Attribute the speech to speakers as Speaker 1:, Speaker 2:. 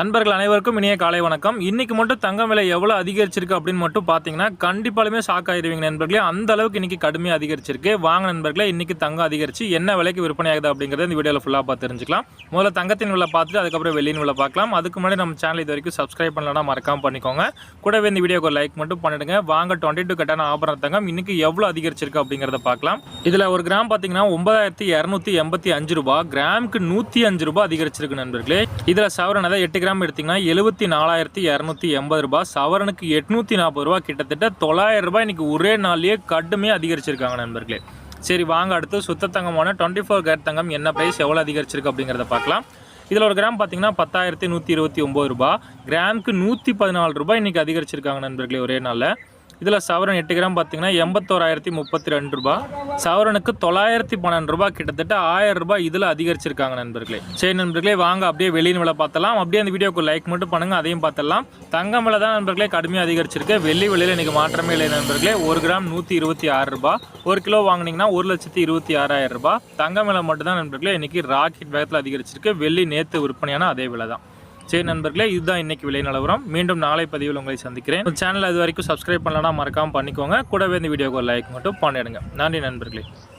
Speaker 1: நண்பர்கள் அனைவருக்கும் இனிய காலை வணக்கம். இன்னைக்கு மட்டும் தங்கம் விலை எவ்வளோ அதிகரிச்சிருக்கு அப்படின்னு மட்டும் பார்த்தீங்கன்னா கண்டிப்பாலுமே ஷாக் ஆயிருவீங்க நண்பர்களே. அந்த அளவுக்கு இன்னைக்கு கடுமையாக அதிகரிச்சிருக்கு. வாங்க நண்பர்களே இன்னைக்கு தங்கம் அதிகரிச்சு என்ன விலைக்கு விற்பனை ஆகுது அப்படிங்கிறத இந்த வீடியோவில் ஃபுல்லாக பார்த்து தெரிஞ்சுக்கலாம். முதல்ல தங்கத்தின் விலை பார்த்துட்டு அதுக்கப்புறம் வெள்ளியின் விலை பார்க்கலாம். அதுக்கு முன்னாடி நம்ம சேனல் இது வரைக்கும் சப்ஸ்கிரைப் பண்ணலன்னா மறக்காம பண்ணிக்கோங்க. கூடவே இந்த வீடியோக்கு லைக் மட்டும் பண்ணிடுங்க. வாங்க டுவெண்ட்டி டூ கட்டான ஆபரண தங்கம் இன்னைக்கு எவ்வளோ அதிகரிச்சிருக்கு அப்படிங்கிறத பார்க்கலாம். இதில் ஒரு கிராம் பார்த்தீங்கன்னா ஒன்பதாயிரத்தி இரநூத்தி எண்பத்தி அஞ்சு ரூபாய். கிராமுக்கு நூற்றி அஞ்சு ரூபாய் அதிகரிச்சிருக்கு நண்பர்களே. இதில் சவரன் அதாவது எட்டு கிராம் கிராம் எடுத்தீங்கன்னா எழுபத்தி நாலாயிரத்தி இரநூத்தி எண்பது ரூபாய். சவரனுக்கு எட்நூற்றி நாற்பது ரூபா கிட்டத்தட்ட தொள்ளாயிரம் ரூபாய் இன்றைக்கி ஒரே நாள்லேயே கடுமையாக அதிகரிச்சிருக்காங்க நண்பர்களே. சரி வாங்க அடுத்து. சுத்த தங்கமான டுவெண்ட்டி ஃபோர் கேரட் தங்கம் என்ன ப்ரைஸ் எவ்வளோ அதிகரிச்சிருக்கு அப்படிங்கிறத பார்க்கலாம். இதில் ஒரு கிராம் பார்த்தீங்கன்னா பத்தாயிரத்தி நூற்றி இருபத்தி ஒம்பது ரூபா கிராமுக்கு நூற்றி பதினாலு ரூபாய் இன்றைக்கி அதிகரிச்சிருக்காங்க நண்பர்களே ஒரே நாளில். இதில் சவரன் எட்டு கிராம் பார்த்தீங்கன்னா எண்பத்தோராயிரத்தி முப்பத்தி ரெண்டு ரூபா. சவரனுக்கு தொள்ளாயிரத்தி பன்னெண்டு ரூபாய் கிட்டத்தட்ட ஆயிரம் ரூபாய் இதில் அதிகரிச்சிருக்காங்க நண்பர்களே. சரி நண்பர்களே வாங்க அப்படியே வெளியின் விலை பார்த்தலாம் அப்படியே அந்த வீடியோக்கு லைக் மட்டும் பண்ணுங்கள் அதையும் பார்த்தலாம் தங்கம் விலை தான் நண்பர்களே கடுமையாக அதிகரிச்சிருக்கு. வெள்ளி விலையில் இன்றைக்கி மாற்றமே இல்லை நண்பர்களே. ஒரு கிராம் நூற்றி இருபத்தி ஆறு ரூபா. ஒரு கிலோ வாங்குனீங்கன்னா ஒரு லட்சத்தி இருபத்தி ஆறாயிரம் ரூபாய் தங்கம் விலை மட்டும் தான் நண்பர்களே இன்றைக்கி ராக்கெட் வேகத்தில் அதிகரிச்சிருக்கு. வெள்ளி நேற்று விற்பனையான அதே விலை தான். சரி நண்பர்களே இதுதான் இன்னைக்கு விலை நிலவரம். மீண்டும் நாளை பதிவில் உங்களை சந்திக்கிறேன். சேனல் அது வரைக்கும் சப்ஸ்கிரைப் பண்ணலன்னா மறக்காம பண்ணிக்கோங்க. கூடவே இந்த வீடியோக்கு லைக் மட்டும் பண்ணிடுங்க. நன்றி நண்பர்களே.